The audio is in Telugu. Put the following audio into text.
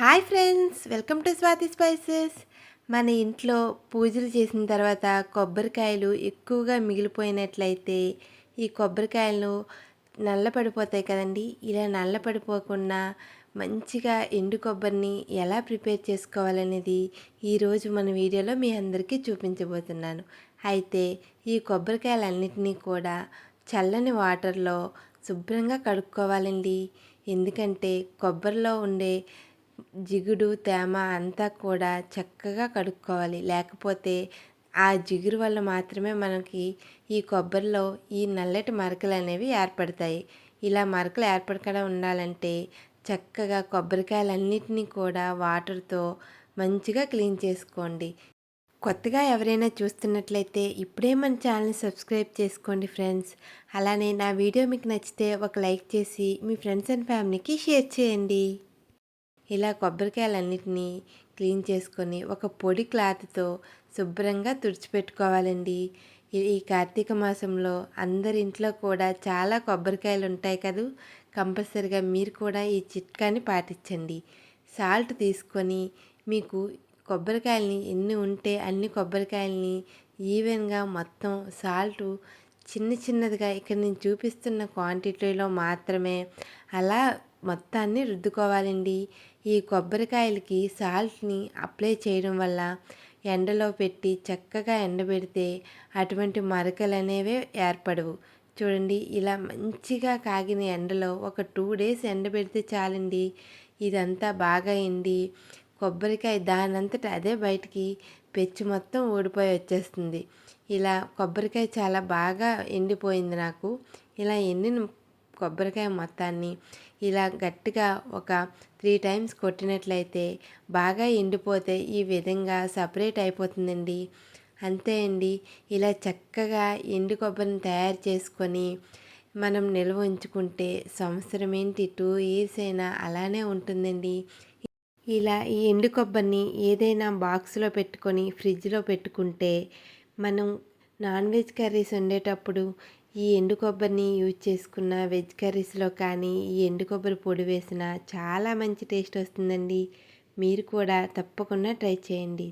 Hi friends welcome to Swathi spices. మన ఇంట్లో పూజలు చేసిన తర్వాత కొబ్బరికాయలు ఎక్కువగా మిగిలిపోయినట్లయితే ఈ కొబ్బరికాయలు నల్లపడిపోతాయి కదండి. ఇలా నల్లపడిపోకుండా మంచిగా ఎండు కొబ్బరిని ఎలా ప్రిపేర్ చేసుకోవాలనేది ఈరోజు మన వీడియోలో మీ అందరికీ చూపించబోతున్నాను. అయితే ఈ కొబ్బరికాయలన్నింటినీ కూడా చల్లని వాటర్లో శుభ్రంగా కడుక్కోవాలండి. ఎందుకంటే కొబ్బరిలో ఉండే జిగుడు తేమ అంతా కూడా చక్కగా కడుక్కోవాలి. లేకపోతే ఆ జిగురు వల్ల మాత్రమే మనకి ఈ కొబ్బరిలో ఈ నల్లటి మరకలు అనేవి ఏర్పడతాయి. ఇలా మరకలు ఏర్పడకుండా ఉండాలంటే చక్కగా కొబ్బరికాయలన్నిటినీ కూడా వాటర్తో మంచిగా క్లీన్ చేసుకోండి. కొత్తగా ఎవరైనా చూస్తున్నట్లయితే ఇప్పుడే మన ఛానల్ని సబ్స్క్రైబ్ చేసుకోండి ఫ్రెండ్స్. అలానే నా వీడియో మీకు నచ్చితే ఒక లైక్ చేసి మీ ఫ్రెండ్స్ అండ్ ఫ్యామిలీకి షేర్ చేయండి. ఇలా కొబ్బరికాయలన్నిటినీ క్లీన్ చేసుకొని ఒక పొడి క్లాత్తో శుభ్రంగా తుడిచిపెట్టుకోవాలండి. ఈ కార్తీక మాసంలో అందరి ఇంట్లో కూడా చాలా కొబ్బరికాయలు ఉంటాయి కదూ? కంపల్సరిగా మీరు కూడా ఈ చిట్కాని పాటించండి. సాల్ట్ తీసుకొని మీకు కొబ్బరికాయలని ఎన్ని ఉంటే అన్ని కొబ్బరికాయలని ఈవెన్గా మొత్తం సాల్ట్ చిన్న చిన్నదిగా ఇక్కడ నేను చూపిస్తున్న క్వాంటిటీలో మాత్రమే అలా మొత్తాన్ని రుద్దుకోవాలండి. ఈ కొబ్బరికాయలకి సాల్ట్ని అప్లై చేయడం వల్ల ఎండలో పెట్టి చక్కగా ఎండబెడితే అటువంటి మరకలు అనేవి ఏర్పడవు. చూడండి ఇలా మంచిగా కాగిన ఎండలో ఒక టూ డేస్ ఎండబెడితే చాలండి. ఇదంతా బాగా ఎండి కొబ్బరికాయ దానంతట అదే బయటికి పెచ్చి మొత్తం ఊడిపోయి వచ్చేస్తుంది. ఇలా కొబ్బరికాయ చాలా బాగా ఎండిపోయింది నాకు. ఇలా ఎండిన కొబ్బరికాయ మొత్తాన్ని ఇలా గట్టిగా ఒక త్రీ టైమ్స్ కొట్టినట్లయితే బాగా ఎండిపోతే ఈ విధంగా సపరేట్ అయిపోతుందండి. అంతే అండి. ఇలా చక్కగా ఎండు కొబ్బరిని తయారు చేసుకొని మనం నిల్వ ఉంచుకుంటే సంవత్సరం ఏంటి? టూ ఇయర్స్ అయినా అలానే ఉంటుందండి. ఇలా ఈ ఎండు కొబ్బరిని ఏదైనా బాక్స్లో పెట్టుకొని ఫ్రిడ్జ్లో పెట్టుకుంటే మనం నాన్ వెజ్ కర్రీస్ వండేటప్పుడు ఈ ఎండు కొబ్బరిని యూజ్ చేసుకున్న వెజ్ కర్రీస్లో కానీ ఈ ఎండు కొబ్బరి పొడి వేసిన చాలా మంచి టేస్ట్ వస్తుందండి. మీరు కూడా తప్పకుండా ట్రై చేయండి.